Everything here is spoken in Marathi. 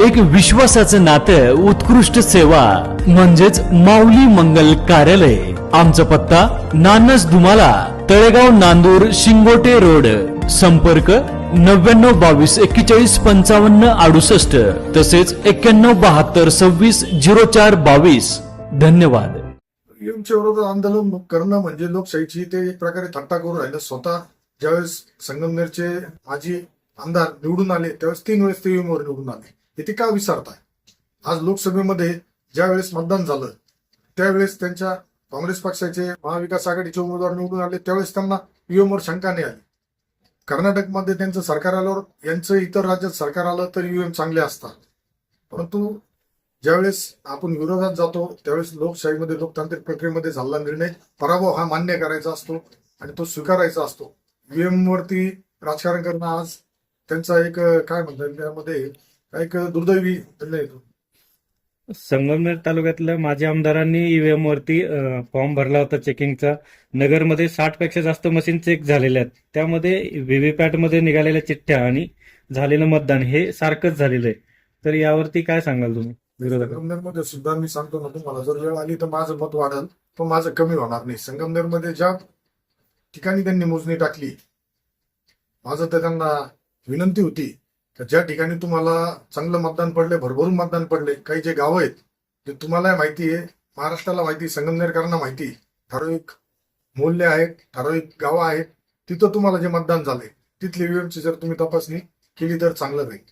एक विश्वासाचं नातं उत्कृष्ट सेवा म्हणजेच माऊली मंगल कार्यालय. आमचा पत्ता नानस दुमाला तळेगाव नांदूर शिंगोटे रोड. संपर्क नव्याण्णव बावीस एक्केचाळीस पंचावन्न अडुसष्ट. तसेच एक्क्याण्णव बहात्तर सव्वीस झिरो चार बावीस. धन्यवाद. ईव्हीएमच्या विरोधात आंदोलन करणं म्हणजे लोकशाहीची ते एक प्रकारे थट्टा करून राहिलं. स्वतः ज्यावेळेस संगमनेरचे माजी आमदार निवडून आले त्यावेळेस तीन वेळेस ते निवडून आले. हे ते का विसरताय? आज लोकसभेमध्ये ज्यावेळेस मतदान झालं त्यावेळेस त्यांच्या काँग्रेस पक्षाचे महाविकास आघाडीचे उमेदवार निवडून आले त्यावेळेस त्यांना युएमवर वर शंका नाही आली. कर्नाटकमध्ये त्यांचं सरकार आल्यावर यांचं इतर राज्यात सरकार आलं तर युएम चांगले असतात. परंतु ज्यावेळेस आपण विरोधात जातो त्यावेळेस लोकशाहीमध्ये लोकतांत्रिक प्रक्रियेमध्ये झालेला निर्णय पराभव हा मान्य करायचा असतो आणि तो स्वीकारायचा असतो. ईव्हीएम वरती राजकारण करणं आज त्यांचा एक काय म्हणतात त्यामध्ये एक दुर्दैवी येतो संगमनेर तालुक्यातल्या माजी आमदारांनी ईव्हीएम वरती अ, फॉर्म भरला होता चेकिंगचा नगरमध्ये साठपेक्षा जास्त मशीन चेक झालेल्या आहेत. त्यामध्ये व्हीव्हीपॅटमध्ये निघालेल्या चिठ्ठ्या आणि झालेलं मतदान हे सारखंच झालेलं आहे. तर यावरती काय सांगाल तुम्ही? विरोधक. संगमनेरमध्ये सुद्धा मी सांगतो ना तुम्हाला जर वेळ आली तर माझं मत वाढेल पण माझं कमी होणार नाही. संगमनेरमध्ये ज्या ठिकाणी त्यांनी मोजणी टाकली माझं तर त्यांना विनंती होती तर ज्या ठिकाणी तुम्हाला चांगलं मतदान पडले भरभरून मतदान पडले काही जे गावं आहेत जे तुम्हाला माहिती आहे महाराष्ट्राला माहिती संगमनेरकरांना माहिती ठराविक मूल्य आहेत ठराविक गावं आहेत तिथं तुम्हाला जे मतदान झाले तिथली ईव्हीएमची जर तुम्ही तपासणी केली तर चांगलं राहील.